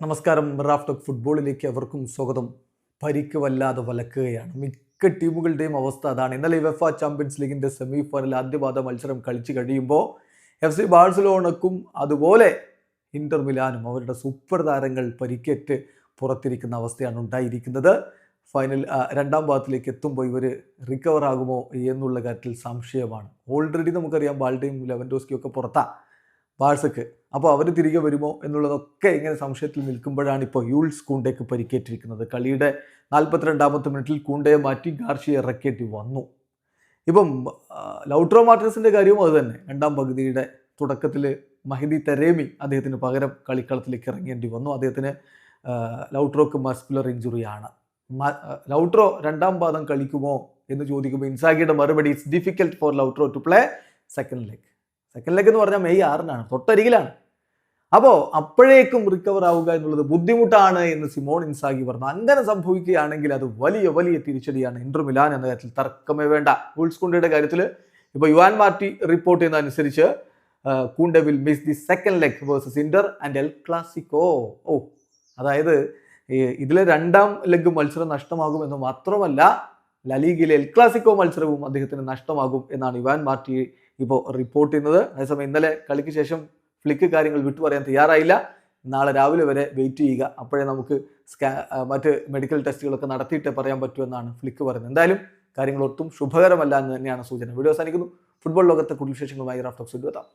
നമസ്കാരം. Raf talk ഫുട്ബോളിലേക്ക് അവർക്കും സ്വാഗതം. പരിക്ക് വല്ലാതെ വലക്കുകയാണ്. മിക്ക ടീമുകളുടെയും അവസ്ഥ അതാണ്. ഇന്നലെ വെഫ ചാമ്പ്യൻസ് ലീഗിന്റെ സെമി ഫൈനൽ ആദ്യപാദ മത്സരം കളിച്ചു കഴിയുമ്പോൾ എഫ് സി ബാഴ്സലോണക്കും അതുപോലെ ഇന്റർ മിലാനും അവരുടെ സൂപ്പർ താരങ്ങൾ പരിക്കേറ്റ് പുറത്തിരിക്കുന്ന അവസ്ഥയാണ് ഉണ്ടായിരിക്കുന്നത്. ഫൈനൽ രണ്ടാം ഭാഗത്തിലേക്ക് എത്തുമ്പോൾ ഇവർ റിക്കവർ ആകുമോ എന്നുള്ള കാര്യത്തിൽ സംശയമാണ്. ഓൾറെഡി നമുക്കറിയാം ബാൾഡയും ലെവൻഡോസ്കിയും ഒക്കെ പുറത്താണ് ബാഴ്സക്ക് അപ്പോൾ അവർ തിരികെ വരുമോ എന്നുള്ളതൊക്കെ ഇങ്ങനെ സംശയത്തിൽ നിൽക്കുമ്പോഴാണ് ഇപ്പോൾ യൂൾസ് കൂണ്ടേക്ക് പരിക്കേറ്റിരിക്കുന്നത്. കളിയുടെ നാൽപ്പത്തിരണ്ടാമത്തെ മിനിറ്റിൽ കൂണ്ടയെ മാറ്റി ഗാർഷിയെ ഇറക്കേണ്ടി വന്നു. ഇപ്പം ലൗട്രോ മാർട്ടിനസിന്റെ കാര്യവും അതുതന്നെ രണ്ടാം പകുതിയുടെ തുടക്കത്തിൽ മഹിദി തെരേമി അദ്ദേഹത്തിന് പകരം കളിക്കളത്തിലേക്ക് ഇറങ്ങേണ്ടി വന്നു. അദ്ദേഹത്തിന് ലൗട്രോക്ക് മസ്കുലർ ഇഞ്ചുറിയാണ്. ലൗട്രോ രണ്ടാം പാദം കളിക്കുമോ എന്ന് ചോദിക്കുമ്പോൾ ഇൻസാഗിയുടെ മറുപടി it's difficult for Lautaro to play second leg second എന്ന് പറഞ്ഞാൽ മെയ് ആറിനാണ്. തൊട്ടരികിലാണ്. അപ്പോൾ അപ്പോഴേക്കും റിക്കവർ ആവുക എന്നുള്ളത് ബുദ്ധിമുട്ടാണ് എന്ന് സിമോൺ ഇൻസാഗി പറഞ്ഞു. അങ്ങനെ സംഭവിക്കുകയാണെങ്കിൽ അത് വലിയ വലിയ തിരിച്ചടിയാണ്. ഇന്റർ മിലാൻ എന്ന കാര്യത്തിൽ തർക്കമേ വേണ്ട. വൂൾസ് കുണ്ടയുടെ കാര്യത്തിൽ ഇപ്പോൾ യുവാൻ മാർട്ടി റിപ്പോർട്ട് ചെയ്യുന്ന അനുസരിച്ച് Kounde will miss the second leg versus Inter and El Clasico. ഓ അതായത് ഇതിലെ രണ്ടാം ലെഗ് മത്സരം നഷ്ടമാകും എന്ന് മാത്രമല്ല ലലീഗിലെ എൽ ക്ലാസിക്കോ മത്സരവും അദ്ദേഹത്തിന് നഷ്ടമാകും എന്നാണ് യുവാൻ മാർട്ടി ഇപ്പോൾ റിപ്പോർട്ട് ചെയ്യുന്നത്. അതേസമയം ഇന്നലെ കളിക്ക് ശേഷം ഫ്ലിക്ക് കാര്യങ്ങൾ വിട്ടു പറയാൻ തയ്യാറായില്ല. നാളെ രാവിലെ വരെ വെയിറ്റ് ചെയ്യുക. അപ്പോഴേ നമുക്ക് സ്കാ മറ്റ് മെഡിക്കൽ ടെസ്റ്റുകളൊക്കെ നടത്തിയിട്ട് പറയാൻ പറ്റുമെന്നാണ് ഫ്ലിക്ക് പറയുന്നത്. എന്തായാലും കാര്യങ്ങൾ ഒട്ടും ശുഭകരമല്ല എന്ന് തന്നെയാണ് സൂചന. വീഡിയോ അവസാനിക്കുന്നു. ഫുട്ബോൾ ലോകത്തെ കൂടുതൽ വിശേഷങ്ങളുമായി റാഫ്റ്റോക്സ് എത്താം.